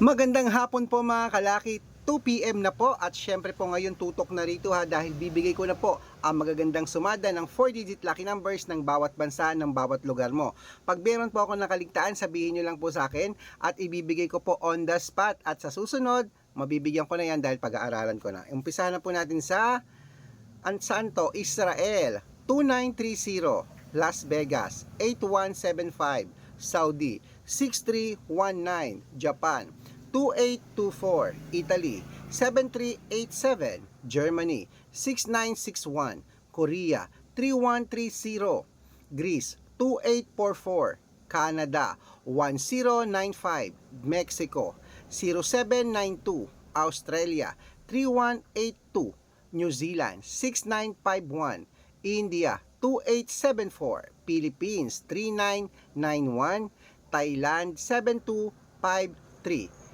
Magandang hapon po mga kalaki. 2pm na po at syempre po ngayon tutok na rito ha dahil bibigay ko na po ang magagandang sumada ng 4-digit lucky numbers ng bawat bansa ng bawat lugar mo. Pag meron po ako nakaligtaan, sabihin nyo lang po sa akin at ibibigay ko po on the spot at sa susunod, mabibigyan ko na yan dahil pag-aaralan ko na. Umpisahan na po natin sa an saan to? Israel 2930 Las Vegas 8175 Saudi 6319 Japan 2824 Italy. 7387 Germany. 6961 Korea. 3130 Greece. 2844 Canada. 1095 Mexico. 0792 Australia. 3182 New Zealand. 6951 India. 2874 Philippines. 3991 Thailand. 7253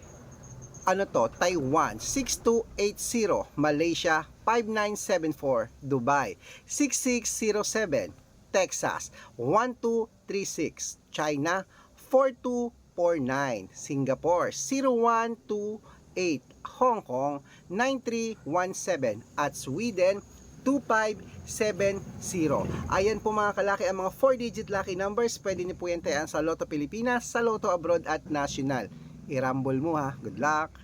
ano to, Taiwan. 6280, Malaysia 5974, Dubai 6607, Texas 1236, China 4249, Singapore 0128, Hong Kong 9317 at Sweden 2570. Ayan po mga kalaki ang mga 4-digit lucky numbers. Pwede niyo po yan sa Lotto Pilipinas, sa Lotto Abroad at National. I-rumble mo ha. Good luck!